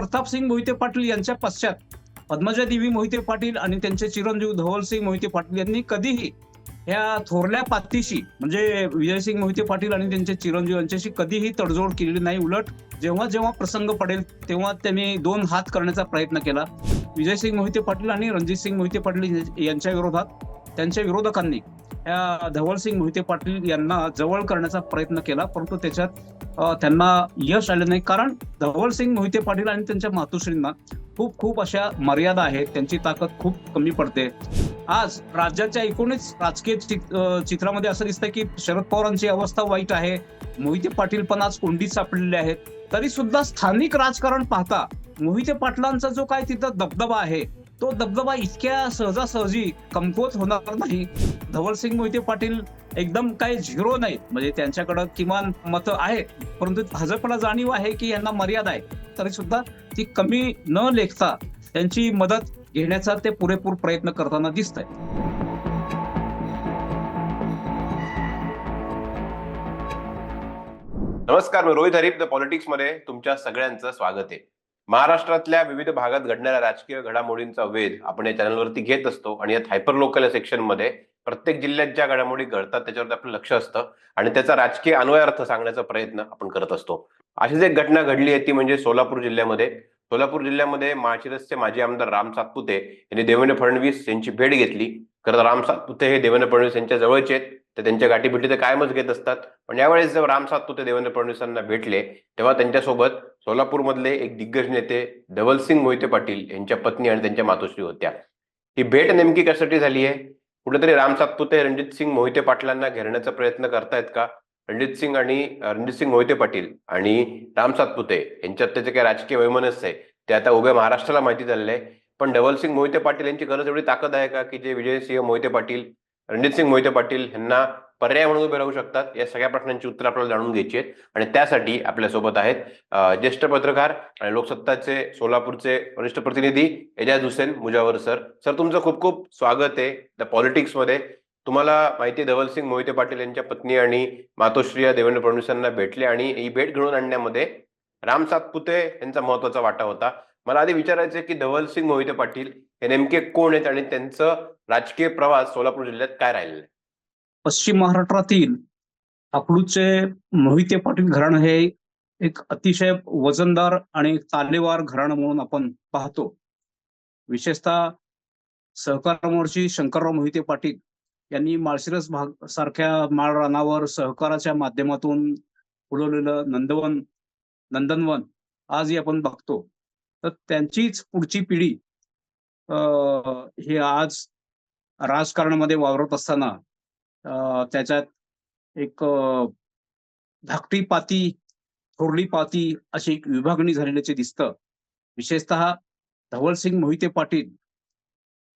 प्रतापसिंग मोहिते पाटील यांच्या पश्चात पद्मजा देवी मोहिते पाटील आणि त्यांचे चिरंजीव धवलसिंग मोहिते पाटील यांनी कधीही या थोरल्या पातीशी म्हणजे विजयसिंग मोहिते पाटील आणि त्यांचे चिरंजीव यांच्याशी कधीही तडजोड केलेली नाही. उलट जेव्हा जेव्हा प्रसंग पडेल तेव्हा त्यांनी दोन हात करण्याचा प्रयत्न केला. विजयसिंग मोहिते पाटील आणि रणजितसिंग मोहिते पाटील यांच्या विरोधात त्यांच्या विरोधकांनी धवलसिंग मोहिते पाटील यांना जवळ करण्याचा प्रयत्न केला परंतु त्याच्यात त्यांना यश आले नाही. कारण धवलसिंग मोहिते पाटील आणि त्यांच्या मातोश्रींना खूप खूप अशा मर्यादा आहेत. त्यांची ताकद खूप कमी पडते. आज राज्याच्या एकूणच राजकीय चित्रामध्ये असं दिसतंय की शरद पवारांची अवस्था वाईट आहे. मोहिते पाटील पण आज कोंडीत सापडलेले आहेत. तरी सुद्धा स्थानिक राजकारण पाहता मोहिते पाटलांचा जो काय तिथं दबदबा आहे तो दबदबा इतक्या सहजासहजी कमकुवत होणार नाही. धवलसिंग मोहिते पाटील एकदम काही झिरो नाहीत. म्हणजे त्यांच्याकडं किमान मतं आहे परंतु भाजपला जाणीव आहे की यांना मर्यादा आहे. तरी सुद्धा ती कमी न लेखता त्यांची मदत घेण्याचा ते पुरेपूर प्रयत्न करताना दिसत आहे नमस्कार मी रोहित हरीप द पॉलिटिक्समध्ये तुमच्या सगळ्यांचं स्वागत आहे. महाराष्ट्रातल्या विविध भागात घडणाऱ्या राजकीय घडामोडींचा वेध आपण या चॅनलवरती घेत असतो आणि यात हायपर लोकल या सेक्शनमध्ये प्रत्येक जिल्ह्यात ज्या घडामोडी घडतात त्याच्यावरती आपलं लक्ष असतं आणि त्याचा राजकीय अन्वय अर्थ सांगण्याचा प्रयत्न आपण करत असतो. अशीच एक घटना घडली आहे ती म्हणजे सोलापूर जिल्ह्यामध्ये. सोलापूर जिल्ह्यामध्ये माळशिरसचे माजी आमदार राम सातपुते यांनी देवेंद्र फडणवीस यांची भेट घेतली. खरं राम सातपुते हे देवेंद्र फडणवीस यांच्या जवळचे आहेत. ते त्यांच्या गाठीभेटी ते कायमच घेत असतात. पण यावेळेस जेव्हा राम सातपुते देवेंद्र फडणवीसांना भेटले तेव्हा त्यांच्यासोबत सोलापूरमधले एक दिग्गज नेते धवलसिंग मोहिते पाटील यांच्या पत्नी आणि त्यांच्या मातोश्री होत्या. ही भेट नेमकी कशासाठी झाली आहे? कुठेतरी राम सातपुते रणजित सिंग मोहिते पाटलांना घेरण्याचा प्रयत्न करतायत का? रणजित सिंग आणि रणजित सिंग मोहिते पाटील आणि राम सातपुते यांच्यात त्याचे काही राजकीय वैमनस्य आहे. ते आता उभ्या महाराष्ट्राला माहिती झालेलं आहे. पण धवलसिंग मोहिते पाटील यांची गरज एवढी ताकद आहे का की जे विजयसिंह मोहिते पाटील रणजितसिंग मोहिते पाटील यांना पर्याय म्हणून उभे राहू शकतात. या सगळ्या प्रश्नांची उत्तरं आपल्याला जाणून घ्यायची आहेत. आणि त्यासाठी आपल्यासोबत आहेत ज्येष्ठ पत्रकार आणि लोकसत्ताचे सोलापूरचे वरिष्ठ प्रतिनिधी एजाज हुसेन मुजावर सर. सर तुमचं खूप खूप स्वागत आहे द पॉलिटिक्समध्ये तुम्हाला माहिती आहे धवलसिंग मोहिते पाटील यांच्या पत्नी आणि मातोश्री या देवेंद्र फडणवीसांना भेटले आणि ही भेट घडवून आणण्यामध्ये राम सातपुते यांचा महत्त्वाचा वाटा होता. मला आधी विचारायचं आहे की धवलसिंग मोहिते पाटील नेमके कोण आहेत आणि त्यांचं राजकीय प्रवास सोलापूर जिल्ह्यात काय राहिलेला आहे? पश्चिम महाराष्ट्रातील अकलूचे मोहिते पाटील घराणं हे एक अतिशय वजनदार आणि तालेवार घराणं म्हणून आपण पाहतो. विशेषतः सहकार मोर्ची शंकरराव मोहिते पाटील यांनी माळशिरस भाग सारख्या माळ रानावर सहकाराच्या माध्यमातून फुलवलेलं नंदवन नंदनवन आजही आपण बघतो. तर त्यांचीच पुढची पिढी हे आज राजकारणामध्ये वावरत असताना त्याच्यात एक धाकटी पाती थोरली पाती अशी एक विभागणी झालेल्याचे दिसतं. विशेषतः धवलसिंग मोहिते पाटील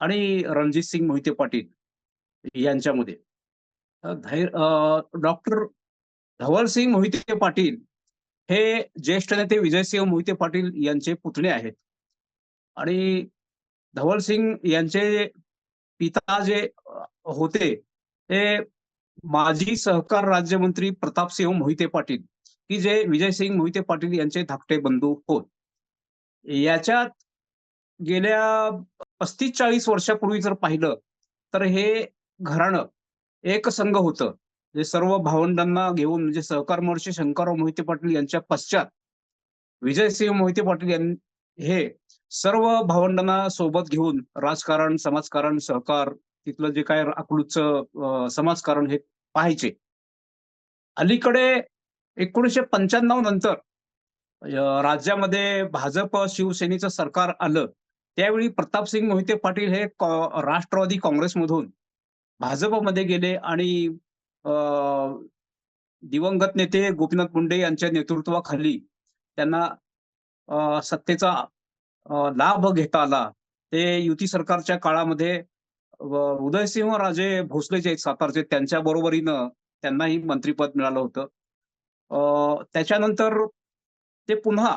आणि रणजित सिंग मोहिते पाटील यांच्यामध्ये. धैर डॉक्टर धवलसिंग मोहिते पाटील हे ज्येष्ठ नेते विजयसिंह मोहिते पाटील यांचे पुतणे आहेत. आणि धवलसिंग यांचे पिता जे होते ते माजी सहकार राज्यमंत्री प्रतापसिंह मोहिते पाटील की जे विजयसिंग मोहिते पाटील यांचे धाकटे बंधू होत. याच्यात गेल्या पस्तीस चाळीस वर्षापूर्वी जर पाहिलं तर हे घराणं एक संघ होतं. जे सर्व भावंडांना घेऊन म्हणजे सहकार मोर्चे शंकरराव मोहिते पाटील यांच्या पश्चात विजयसिंह मोहिते पाटील यां हे सर्व भावंडांना सोबत घेऊन राजकारण समाजकारण सहकार तिथलं जे काय अकलूतचं समाजकारण हे पाहायचे. अलीकडे एकोणीसशे पंच्याण्णव नंतर राज्यामध्ये भाजप शिवसेनेचं सरकार आलं. त्यावेळी प्रतापसिंग मोहिते पाटील हे राष्ट्रवादी काँग्रेसमधून भाजपमध्ये गेले आणि अं, दिवंगत नेते गोपीनाथ मुंडे यांच्या नेतृत्वाखाली त्यांना सत्तेचा लाभ घेता आला. ते युती सरकारच्या काळामध्ये उदयसिंह राजे भोसले जे आहेत सातारचे त्यांच्या बरोबरीनं त्यांनाही मंत्रीपद मिळालं होतं. अं, त्याच्यानंतर ते पुन्हा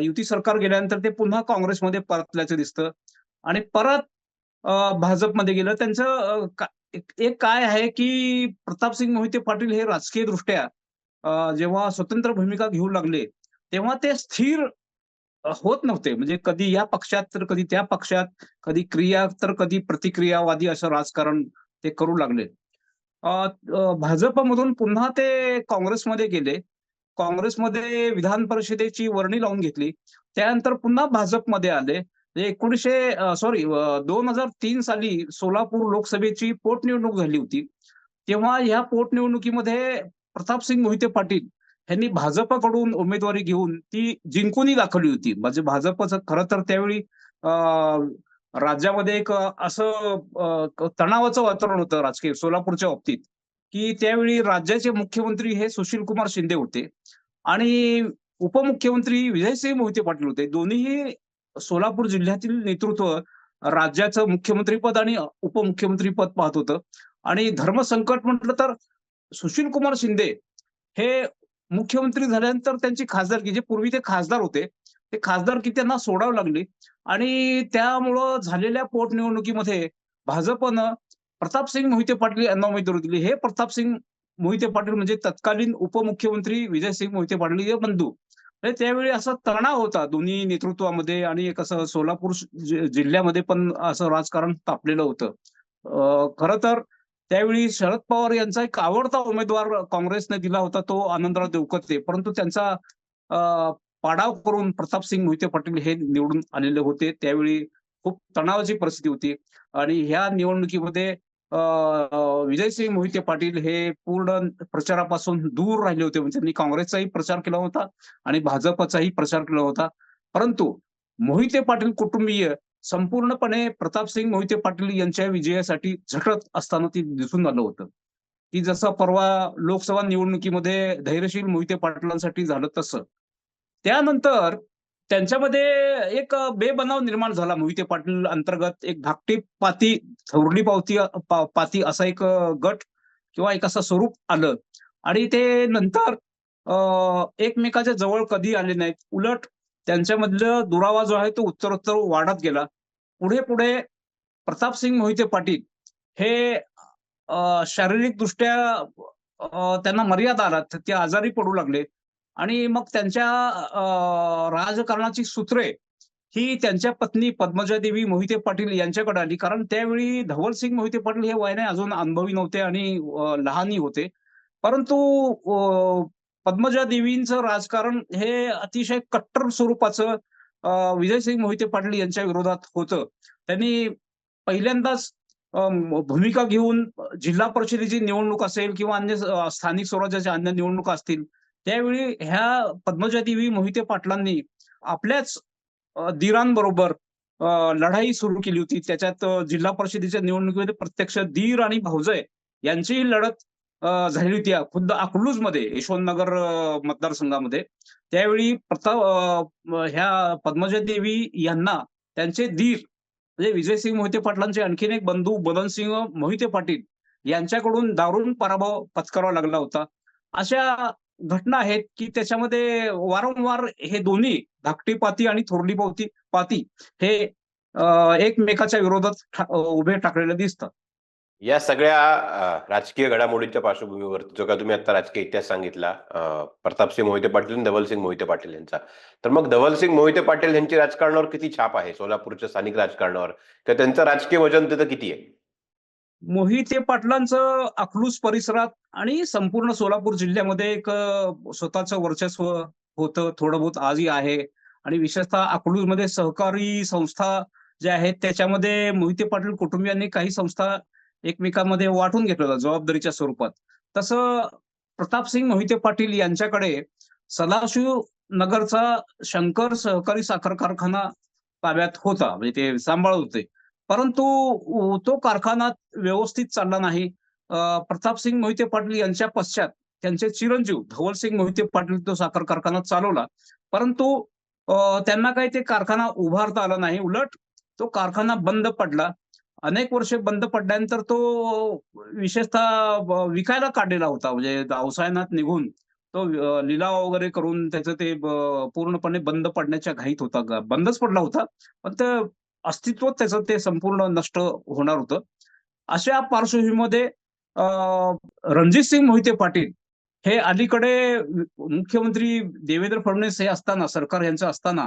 युती सरकार गेल्यानंतर ते पुन्हा काँग्रेसमध्ये परतल्याचं दिसतं. आणि परत भाजपमध्ये गेलं. त्यांचं का- एक काय आहे की प्रतापसिंग मोहिते पाटील हे राजकीय दृष्ट्या जेव्हा स्वतंत्र भूमिका घेऊ लागले तेव्हा ते स्थिर होत नव्हते. म्हणजे कधी या पक्षात तर कधी त्या पक्षात कधी क्रिया तर कधी प्रतिक्रियावादी असं राजकारण ते करू लागले. भाजपमधून पुन्हा ते काँग्रेसमध्ये गेले. काँग्रेसमध्ये विधान परिषदेची वर्णी लावून घेतली. त्यानंतर पुन्हा भाजपमध्ये आले. एकोणीशे एकोणीसशे सॉरी दोन हजार तीन साली सोलापूर लोकसभेची पोटनिवडणूक झाली होती. तेव्हा ह्या पोटनिवडणुकीमध्ये प्रतापसिंग मोहिते पाटील ह्यांनी भाजपकडून उमेदवारी घेऊन ती जिंकूनही दाखवली होती. म्हणजे भाजपचं खरं तर त्यावेळी राज्यामध्ये एक असं तणावाचं वातावरण होतं राजकीय सोलापूरच्या बाबतीत की त्यावेळी राज्याचे मुख्यमंत्री हे सुशील कुमार शिंदे होते आणि उपमुख्यमंत्री विजयसिंह मोहिते पाटील होते. दोन्हीही सोलापूर जिल्ह्यातील नेतृत्व राज्याचं मुख्यमंत्रीपद आणि उपमुख्यमंत्रीपद पाहत होतं. आणि धर्मसंकट म्हटलं तर सुशील कुमार शिंदे हे मुख्यमंत्री झाल्यानंतर त्यांची खासदारकी जे पूर्वी ते खासदार होते ते खासदारकी त्यांना सोडावं लागली. आणि त्यामुळं झालेल्या पोटनिवडणुकीमध्ये भाजपनं प्रतापसिंग मोहिते पाटील यांना उमेदवारी दिली. हे प्रतापसिंग मोहिते पाटील म्हणजे तत्कालीन उपमुख्यमंत्री विजयसिंग मोहिते पाटील हे बंधू. त्यावेळी असा तणाव होता दोन्ही नेतृत्वामध्ये आणि एक असं सोलापूर जिल्ह्यामध्ये पण असं राजकारण तापलेलं होतं. खर तर त्यावेळी शरद पवार यांचा एक आवडता उमेदवार काँग्रेसने दिला होता तो आनंदराव देवकते. परंतु त्यांचा पाडाव करून प्रतापसिंग मोहिते पाटील हे निवडून आलेले होते. त्यावेळी खूप तणावाची परिस्थिती होती. आणि ह्या निवडणुकीमध्ये विजयसिंग मोहिते पाटील हे पूर्ण प्रचारापासून दूर राहिले होते. म्हणजे त्यांनी काँग्रेसचाही प्रचार केला होता आणि भाजपचाही प्रचार केला होता. परंतु मोहिते पाटील कुटुंबीय संपूर्णपणे प्रतापसिंग मोहिते पाटील यांच्या विजयासाठी झटत असताना ती दिसून आलं होतं. की जसं परवा लोकसभा निवडणुकीमध्ये धैर्यशील मोहिते पाटलांसाठी झालं तसं. त्यानंतर त्यांच्यामध्ये एक बेबनाव निर्माण झाला मोहिते पाटील अंतर्गत. एक धाकटी पाती थोरली पावती पा- पाती असा एक गट किंवा एक असं स्वरूप आलं. आणि ते नंतर एकमेकाच्या जवळ कधी आले नाहीत. उलट त्यांच्यामधलं दुरावा जो आहे तो उत्तरोत्तर वाढत गेला. पुढे पुढे प्रतापसिंग मोहिते पाटील हे शारीरिक शारीरिकदृष्ट्या त्यांना मर्यादा आला. तर ते आजारी पडू लागले. आणि मग त्यांच्या राजकारणाची सूत्रे ही त्यांच्या पत्नी पद्मजा देवी मोहिते पाटील यांच्याकडे आली. कारण त्यावेळी धवलसिंग मोहिते पाटील हे वयाने अजून अनुभवी नव्हते आणि लहानही होते. परंतु पद्मजा देवींचं राजकारण हे अतिशय कट्टर स्वरूपाचं विजयसिंग मोहिते पाटील यांच्या विरोधात होतं. त्यांनी पहिल्यांदाच अं, भूमिका घेऊन जिल्हा परिषदेची निवडणूक असेल किंवा अन्य स्थानिक स्वराज्याच्या अन्य निवडणुका असतील त्यावेळी ह्या पद्मजा देवी मोहिते पाटलांनी आपल्याच अं, दीरांबरोबर अं, लढाई सुरू केली होती. त्याच्यात जिल्हा परिषदेच्या निवडणुकीमध्ये प्रत्यक्ष दीर आणि भाऊजय यांचीही लढत झालेली होती. खुद्द अकलूजमध्ये यशवंतनगर मतदारसंघामध्ये. त्यावेळी प्रताप अं, ह्या पद्मजा देवी यांना त्यांचे दीर म्हणजे विजयसिंग मोहिते पाटलांचे आणखीन एक बंधू बदनसिंह मोहिते पाटील यांच्याकडून दारुण पराभव पत्करावा लागला होता. अशा घटना आहेत की त्याच्यामध्ये वारंवार हे दोन्ही धाकटी पाती आणि थोरली पावती पाती हे एकमेकाच्या विरोधात उभे टाकलेले दिसतात. या सगळ्या अ, राजकीय घडामोडींच्या पार्श्वभूमीवर जो का तुम्ही आता राजकीय इतिहास सांगितला अ, प्रतापसिंग मोहिते पाटील आणि धवलसिंग मोहिते पाटील यांचा. तर मग धवलसिंग मोहिते पाटील यांची राजकारणावर किती छाप आहे? सोलापूरच्या स्थानिक राजकारणावर. किंवा त्यांचं राजकीय वजन तिथं किती आहे? मोहिते पाटलांचं अकलूज परिसरात आणि संपूर्ण सोलापूर जिल्ह्यामध्ये एक स्वतःच स्वतःचं वर्चस्व होतं थोडं बहुत आजही आहे. आणि विशेषतः अकलूजमध्ये सहकारी संस्था ज्या आहेत त्याच्यामध्ये मोहिते पाटील कुटुंबियांनी काही संस्था एकमेकांमध्ये वाटून घेतलं जबाबदारीच्या स्वरूपात. तसं प्रतापसिंग मोहिते पाटील यांच्याकडे सदाशिव नगरचा शंकर सहकारी साखर कारखाना ताब्यात होता म्हणजे ते सांभाळत होते. परंतु तो कारखाना व्यवस्थित चालला नाही. प्रतापसिंग मोहिते पाटील यांच्या पश्चात त्यांचे चिरंजीव धवलसिंग मोहिते पाटील तो साखर कारखाना चालवला. परंतु त्यांना काही ते कारखाना उभारता आला नाही. उलट तो कारखाना बंद पडला. अनेक वर्ष बंद पडल्यानंतर तो विशेषतः विकायला काढलेला होता. म्हणजे अवसायनात निघून तो लिलाव वगैरे करून त्याचं ते पूर्णपणे बंद पडण्याच्या घाईत होता. बंदच पडला होता. पण ते अस्तित्व त्याचं ते संपूर्ण नष्ट होणार होतं. अशा पार्श्वभूमीमध्ये रणजित सिंग मोहिते पाटील हे अलीकडे मुख्यमंत्री देवेंद्र फडणवीस हे असताना सरकार यांचं असताना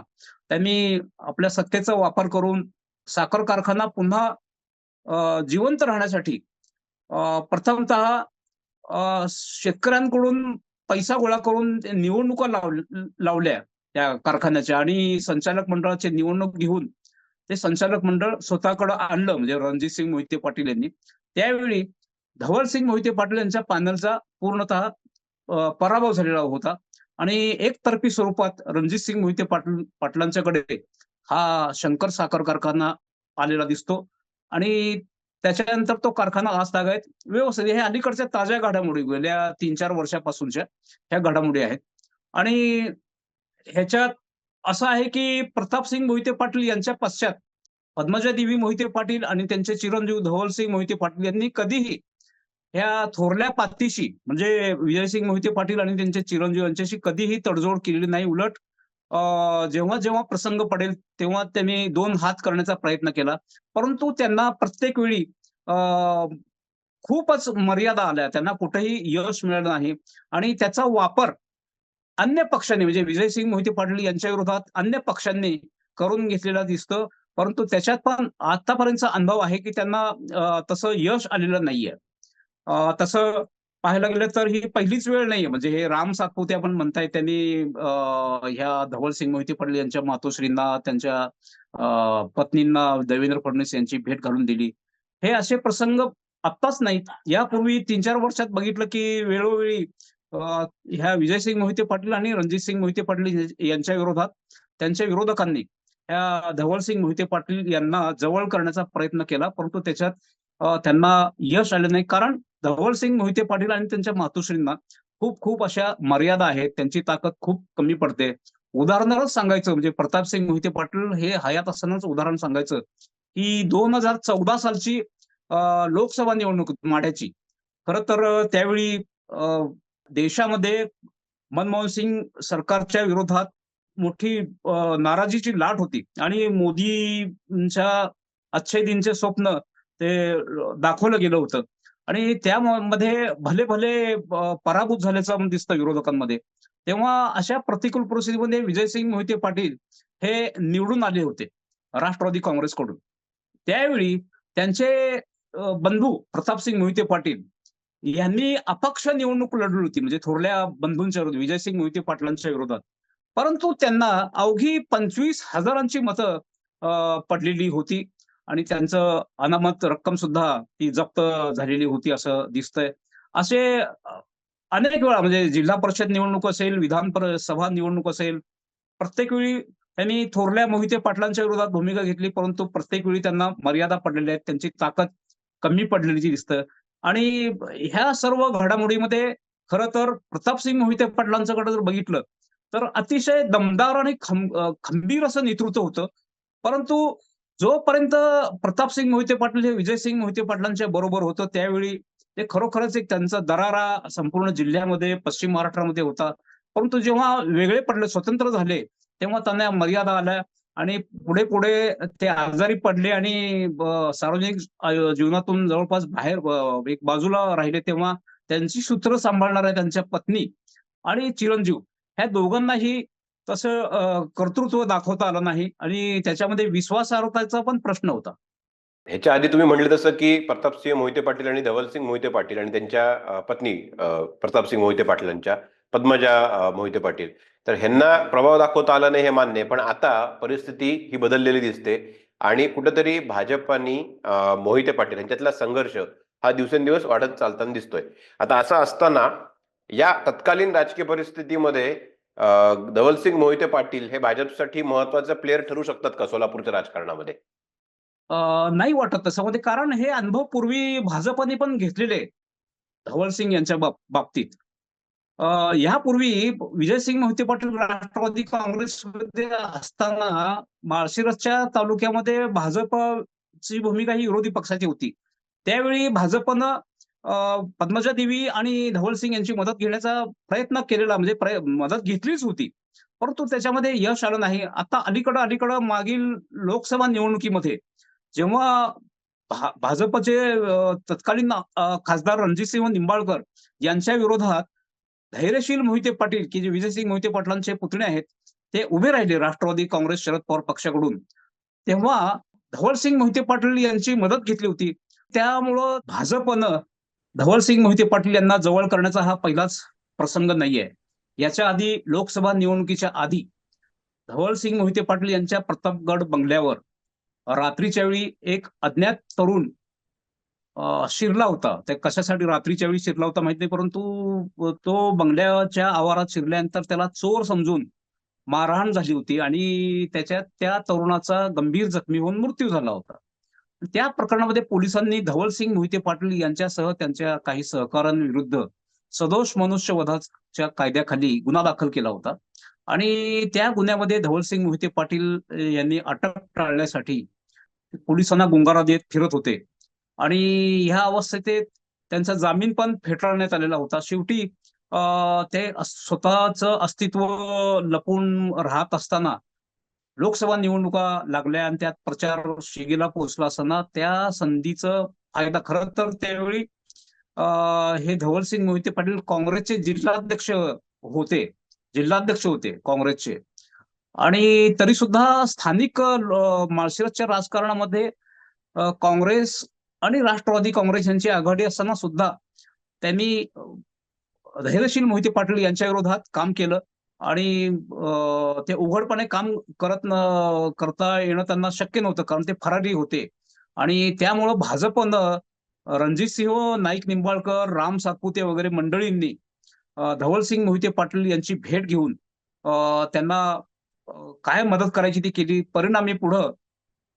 त्यांनी आपल्या सत्तेचा वापर करून साखर कारखाना पुन्हा जिवंत राहण्यासाठी प्रथमतः अ, शेतकऱ्यांकडून पैसा गोळा करून निवडणुका लाव लावल्या त्या कारखान्याच्या आणि संचालक मंडळाची निवडणूक घेऊन ते संचालक मंडळ स्वतःकडे आणलं म्हणजे रणजित सिंग मोहिते पाटील यांनी. त्यावेळी धवलसिंग मोहिते पाटील यांच्या पॅनलचा पूर्णतः पराभव झालेला होता. आणि एकतर्फी स्वरूपात रणजित सिंग मोहिते पाटील पाटलांच्याकडे हा शंकर साखर कारखाना आलेला दिसतो. आणि त्याच्यानंतर तो कारखाना आज तागायत व्यवस्थित हे अलीकडच्या ताज्या घडामोडी गेल्या तीन चार वर्षापासूनच्या ह्या घडामोडी आहेत. आणि ह्याच्यात असं आहे की प्रतापसिंग मोहिते पाटील यांच्या पश्चात पद्मजा देवी मोहिते पाटील आणि त्यांचे चिरंजीव धवलसिंग मोहिते पाटील यांनी कधीही ह्या थोरल्या पातीशी म्हणजे विजयसिंग मोहिते पाटील आणि त्यांचे चिरंजीव यांच्याशी कधीही तडजोड केलेली नाही. उलट जेव्हा जेव्हा प्रसंग पडेल तेव्हा त्यांनी दोन हात करण्याचा प्रयत्न केला. परंतु त्यांना प्रत्येक वेळी खूपच मर्यादा आल्या. त्यांना कुठेही यश मिळालं नाही. आणि त्याचा वापर अन्य पक्षांनी म्हणजे विजयसिंग मोहिते पाटील यांच्या विरोधात अन्य पक्षांनी करून घेतलेला दिसतं. परंतु त्याच्यात पण आतापर्यंतचा अनुभव आहे की त्यांना तसं यश आलेलं नाहीये. तसं पाहायला गेलं तर ही पहिलीच वेळ नाहीये. म्हणजे हे राम सातपुते आपण म्हणताय त्यांनी ह्या ह्या धवलसिंग मोहिते पाटील यांच्या मातोश्रींना त्यांच्या पत्नींना देवेंद्र फडणवीस यांची भेट घालून दिली. हे असे प्रसंग आत्ताच नाहीत. यापूर्वी तीन चार वर्षात बघितलं की वेळोवेळी ह्या विजयसिंग मोहिते पाटील आणि रणजित सिंग मोहिते पाटील यांच्या विरोधात त्यांच्या विरोधकांनी ह्या धवलसिंग मोहिते पाटील यांना जवळ करण्याचा प्रयत्न केला. परंतु त्याच्यात त्यांना यश आलं नाही. कारण धवलसिंग मोहिते पाटील आणि त्यांच्या मातोश्रींना खूप खूप अशा मर्यादा आहेत. त्यांची ताकद खूप कमी पडते. उदाहरणालाच सांगायचं म्हणजे प्रतापसिंग मोहिते पाटील हे हयात असतानाच उदाहरण सांगायचं की दोन हजार चौदा सालची लोकसभा निवडणूक माढ्याची खरं तर त्यावेळी देशामध्ये मनमोहन सिंग सरकारच्या विरोधात मोठी नाराजीची लाट होती. आणि मोदींच्या अच्छे दिनचे स्वप्न ते दाखवलं गेलं होतं. आणि त्यामध्ये भले भले पराभूत झाल्याचं दिसतं विरोधकांमध्ये. तेव्हा अशा प्रतिकूल परिस्थितीमध्ये विजयसिंग मोहिते पाटील हे निवडून आले होते राष्ट्रवादी काँग्रेसकडून. त्यावेळी त्यांचे बंधू प्रतापसिंग मोहिते पाटील यांनी अपक्ष निवडणूक लढली होती म्हणजे थोरल्या बंधूंच्या विरोधात विजयसिंग मोहिते पाटलांच्या विरोधात. परंतु त्यांना अवघी पंचवीस हजारांची मतं पडलेली होती. आणि त्यांचं अनामत रक्कम सुद्धा ती जप्त झालेली होती असं दिसतंय. असे अनेक वेळा म्हणजे जिल्हा परिषद निवडणूक असेल विधान सभा निवडणूक असेल प्रत्येक वेळी त्यांनी थोरल्या मोहिते पाटलांच्या विरोधात भूमिका घेतली परंतु प्रत्येक वेळी त्यांना मर्यादा पडलेल्या आहेत. त्यांची ताकद कमी पडलेली दिसतं आणि ह्या सर्व घडामोडीमध्ये खरं तर प्रतापसिंग मोहिते पाटलांच्याकडे जर बघितलं तर अतिशय दमदार आणि खंबीर असं नेतृत्व होतं. परंतु जोपर्यंत प्रतापसिंग मोहिते पाटील हे विजयसिंग मोहिते पाटलांच्या बरोबर होतं त्यावेळी ते खरोखरच एक त्यांचा दरारा संपूर्ण जिल्ह्यामध्ये पश्चिम महाराष्ट्रामध्ये होता. परंतु जेव्हा वेगळे पडले स्वतंत्र झाले तेव्हा त्यांना मर्यादा आल्या आणि पुढे पुढे ते आजारी पडले आणि सार्वजनिक जीवनातून जवळपास बाहेर एक बाजूला राहिले तेव्हा त्यांची सूत्र सांभाळणाऱ्या त्यांच्या पत्नी आणि चिरंजीव ह्या दोघांनाही तसं कर्तृत्व दाखवता आलं नाही आणि त्याच्यामध्ये विश्वासार्हताचा पण प्रश्न होता ह्याच्या आधी तुम्ही म्हणले तसं की प्रतापसिंह मोहिते पाटील आणि धवलसिंग मोहिते पाटील आणि त्यांच्या पत्नी प्रतापसिंग मोहिते पाटलांच्या पद्मजा मोहिते पाटील तर ह्यांना प्रभाव दाखवता आला नाही हे मान्य आहे. पण आता परिस्थिती ही बदललेली दिसते आणि कुठंतरी भाजप आणि मोहिते पाटील यांच्यातला संघर्ष हा दिवसेंदिवस वाढत चालताना दिसतोय आता असं असताना या तत्कालीन राजकीय परिस्थितीमध्ये धवलसिंग मोहिते पाटील हे भाजपसाठी महत्त्वाचे प्लेअर ठरू शकतात का सोलापूरच्या राजकारणामध्ये? नाही वाटत तसं. म्हणजे कारण हे अनुभव पूर्वी भाजपने पण घेतलेले धवलसिंग यांच्या बाब- बाबतीत. यापूर्वी विजयसिंग मोहिते पाटील राष्ट्रवादी काँग्रेसमध्ये असताना माळशिरसच्या तालुक्यामध्ये भाजपची भूमिका ही विरोधी पक्षाची होती. त्यावेळी भाजपनं पद्मजा देवी आणि धवलसिंग यांची मदत घेण्याचा प्रयत्न केलेला म्हणजे मदत घेतलीच होती. परंतु त्याच्यामध्ये यश आलं नाही. आता अलीकडं अलीकडं मागील लोकसभा निवडणुकीमध्ये जेव्हा भा- भाजपचे तत्कालीन खासदार रणजितसिंह निंबाळकर यांच्या विरोधात धैर्यशील मोहिते पाटील की जे विजयसिंग मोहिते पाटलांचे पुतणे आहेत ते उभे राहिले राष्ट्रवादी काँग्रेस शरद पवार पक्षाकडून. तेव्हा धवलसिंग मोहिते पाटील यांची मदत घेतली होती. त्यामुळं भाजपनं धवलसिंग मोहिते पाटील यांना जवळ करण्याचा हा पहिलाच प्रसंग नाहीये. याच्या आधी लोकसभा निवडणुकीच्या आधी धवलसिंग मोहिते पाटील यांच्या प्रतापगड बंगल्यावर रात्रीच्या वेळी एक अज्ञात तरुण शिरला होता. ते कशासाठी रात्रीच्या वेळी शिरला होता माहीत नाही परंतु तो बंगल्याच्या आवारात शिरल्यानंतर त्याला चोर समजून मारहाण झाली होती आणि त्याच्यात त्या तरुणाचा गंभीर जखमी होऊन मृत्यू झाला होता. त्या प्रकरणामध्ये पोलिसांनी धवलसिंग मोहिते पाटील यांच्यासह त्यांच्या काही सहकाऱ्यांविरुद्ध सदोष मनुष्यवधाच्या कायद्याखाली गुन्हा दाखल केला होता. आणि त्या गुन्ह्यामध्ये धवलसिंग मोहिते पाटील यांनी अटक टाळण्यासाठी पोलिसांना गुंगारा देत फिरत होते. आणि ह्या अवस्थेत त्यांचा जामीन पण फेटाळण्यात आलेला होता. शेवटी अ, ते स्वतःच स्वतःचं अस्तित्व लपून राहत असताना लोकसभा निवडणुका लागल्या आणि त्यात प्रचार शिगेला पोहोचला असताना त्या संधीचं फायदा खरं तर त्यावेळी हे धवलसिंग मोहिते पाटील काँग्रेसचे जिल्हाध्यक्ष होते जिल्हाध्यक्ष होते काँग्रेसचे. आणि तरी सुद्धा स्थानिक माळशिरसच्या राजकारणामध्ये काँग्रेस आणि राष्ट्रवादी काँग्रेस यांची आघाडी असताना सुद्धा त्यांनी धैर्यशील मोहिते पाटील यांच्या विरोधात काम केलं. आणि ते उघडपणे काम करत न करता येणं त्यांना शक्य नव्हतं कारण ते फरारी होते. आणि त्यामुळं भाजपनं रणजितसिंह नाईक निंबाळकर राम सातपुते वगैरे मंडळींनी धवलसिंग मोहिते पाटील यांची भेट घेऊन त्यांना काय मदत करायची ती केली. परिणामी पुढं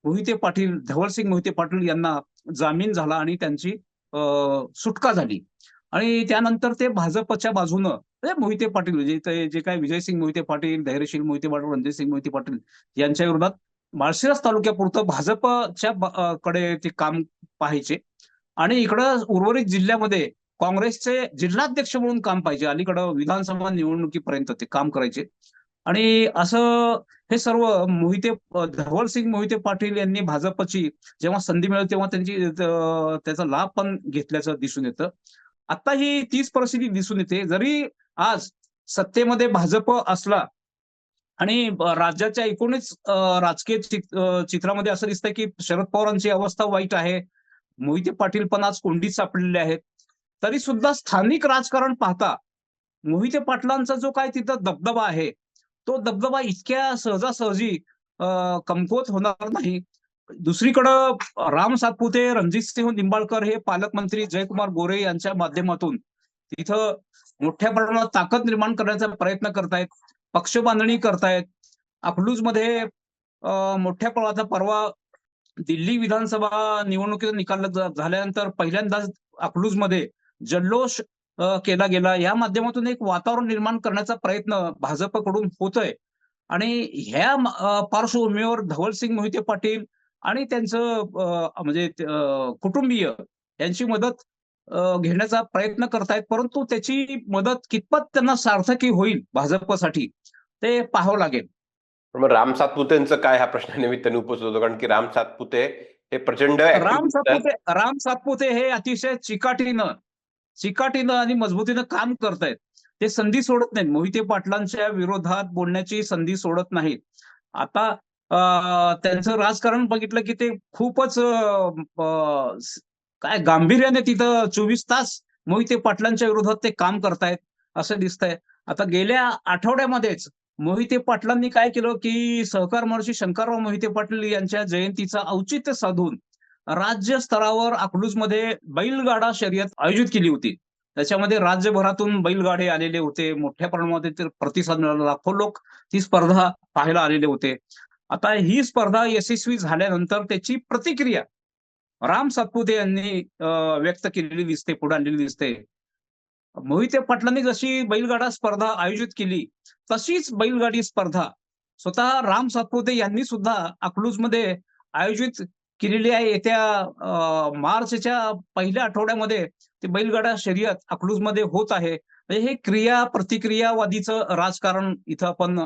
मोहिते पाटील धवलसिंग मोहिते पाटील यांना जामीन झाला आणि त्यांची सुटका झाली. आणि त्यानंतर ते भाजपच्या बाजूनं म्हणजे मोहिते पाटील जे ते- जे काय विजयसिंग मोहिते पाटील धैर्यशील मोहिते पाटील रणजितसिंग मोहिते पाटील यांच्या विरोधात माळशिरस तालुक्यापुरतं भाजपच्या कडे ते काम पाहायचे. आणि इकडं उर्वरित जिल्ह्यामध्ये काँग्रेसचे जिल्हाध्यक्ष म्हणून काम पाहिजे अलीकडं विधानसभा निवडणुकीपर्यंत ते काम करायचे. आणि असं हे सर्व मोहिते धवलसिंग मोहिते पाटील यांनी भाजपची जेव्हा संधी मिळेल तेव्हा त्यांची त्याचा लाभ पण घेतल्याचं दिसून येतं. आता ही तीच परिस्थिती दिसून येते. जरी आज सत्तेमध्ये भाजप असला आणि राज्याच्या एकूणच राजकीय चित्रामध्ये असं दिसतंय की शरद पवारांची अवस्था वाईट आहे. मोहिते पाटील पण आज कोंडीत सापडलेले आहेत. तरी सुद्धा स्थानिक राजकारण पाहता मोहिते पाटलांचा जो काय तिथं दबदबा आहे तो दबदबा इतक्या सहजासहजी अ, कमकुवत होणार नाही. दुसरीकडं राम सातपुते रणजितसिंह निंबाळकर हे पालकमंत्री जयकुमार गोरे यांच्या माध्यमातून तिथं मोठ्या प्रमाणात ताकद निर्माण करण्याचा प्रयत्न करतायत पक्ष बांधणी करतायत. अकलूजमध्ये मोठ्या प्रमाणात परवा दिल्ली विधानसभा निवडणुकीचा निकाल झाल्यानंतर पहिल्यांदाच अकलूजमध्ये जल्लोष केला गेला. या माध्यमातून एक वातावरण निर्माण करण्याचा प्रयत्न भाजपकडून होतोय. आणि ह्या पार्श्वभूमीवर धवलसिंग मोहिते पाटील आणि त्यांचं म्हणजे कुटुंबीय यांची मदत घेण्याचा प्रयत्न करतायत परंतु त्याची मदत कितपत त्यांना सार्थकी होईल भाजपसाठी ते पाहावं लागेल. पण राम सातपुतेंचं काय हा प्रश्न निमित्ताने उपस्थित होतो? कारण की राम सातपुते हे प्रचंड राम. सातपुते राम सातपुते हे अतिशय चिकाटीनं चिकाटीनं आणि मजबूतीनं काम करतायत. ते संधी सोडत नाहीत. मोहिते पाटलांच्या विरोधात बोलण्याची संधी सोडत नाहीत. आता त्यांचं राजकारण बघितलं की ते खूपच काय गांभीर्याने तिथं चोवीस तास मोहिते पाटलांच्या विरोधात ते काम करतायत असं दिसतंय. आता गेल्या आठवड्यामध्येच मोहिते पाटलांनी काय केलं की सहकार महर्षी शंकरराव मोहिते पाटील यांच्या जयंतीचं औचित्य साधून राज्य स्तरावर अकलूजमध्ये बैलगाडा शर्यत आयोजित केली होती. त्याच्यामध्ये राज्यभरातून बैलगाडे आलेले होते. मोठ्या प्रमाणामध्ये प्रतिसाद मिळाला. लाखो लोक ती स्पर्धा पाहायला आलेले होते. आता ही स्पर्धा यशस्वी झाल्यानंतर त्याची प्रतिक्रिया राम सातपुते यांनी व्यक्त केलेली दिसते पुढे आणलेली दिसते. मोहिते पाटलांनी जशी बैलगाडा स्पर्धा आयोजित केली तशीच बैलगाडी स्पर्धा स्वतः राम सातपुते यांनी सुद्धा अकलूजमध्ये आयोजित केलेली आहे. येत्या मार्चच्या पहिल्या आठवड्यामध्ये ते बैलगाडा शर्यत अकलूजमध्ये होत आहे. हे क्रिया प्रतिक्रियावादीचं राजकारण इथं आपण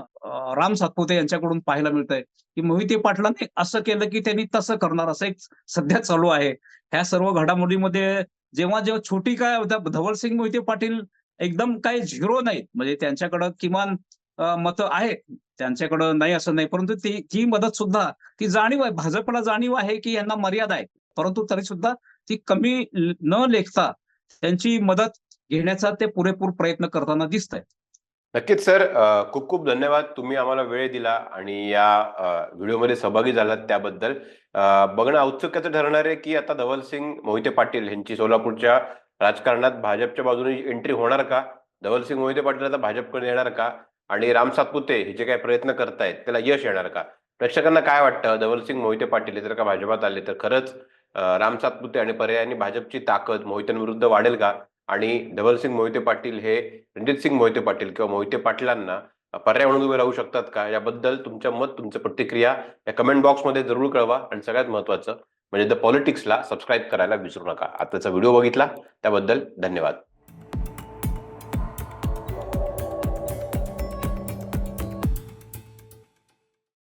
राम सातपुते यांच्याकडून पाहायला मिळतंय. की मोहिते पाटलांनी असं केलं की त्यांनी तसं करणार असं एक सध्या चालू आहे. ह्या सर्व घडामोडीमध्ये जेव्हा जेव्हा छोटी काय होत्या धवलसिंग मोहिते पाटील एकदम काही झिरो नाहीत. म्हणजे त्यांच्याकडं किमान मत आहेत त्यांच्याकडं नाही असं नाही. परंतु ती ती मदत सुद्धा ती जाणीव आहे. भाजपला जाणीव आहे की यांना मर्यादा आहे. परंतु तरी सुद्धा ती कमी न लेखता त्यांची मदत घेण्याचा ते पुरेपूर प्रयत्न करताना दिसत आहेत नक्कीच सर. खूप खूप धन्यवाद. तुम्ही आम्हाला वेळ दिला आणि या व्हिडिओमध्ये सहभागी झालात त्याबद्दल. बघणं औत्सुक्याचं ठरणार आहे की आता धवलसिंग मोहिते पाटील यांची सोलापूरच्या राजकारणात भाजपच्या बाजूने एंट्री होणार का? धवलसिंग मोहिते पाटील आता भाजपकडे येणार का? आणि राम सातपुते हे जे काही प्रयत्न करतायत त्याला यश येणार का? प्रेक्षकांना काय वाटतं? धवलसिंग मोहिते पाटील हे जर का भाजपात आले तर खरंच राम सातपुते आणि पर्यायाने भाजपची ताकद मोहित्यांविरुद्ध वाढेल का? आणि धवलसिंग मोहिते पाटील हे रणजितसिंग मोहिते पाटील किंवा मोहिते पाटलांना पर्याय म्हणून उभे राहू शकतात का? याबद्दल तुमचं मत तुमचं प्रतिक्रिया या कमेंट बॉक्समध्ये जरूर कळवा. आणि सगळ्यात महत्वाचं म्हणजे द पॉलिटिक्सला सबस्क्राईब करायला विसरू नका. आताचा व्हिडिओ बघितला? त्याबद्दल धन्यवाद.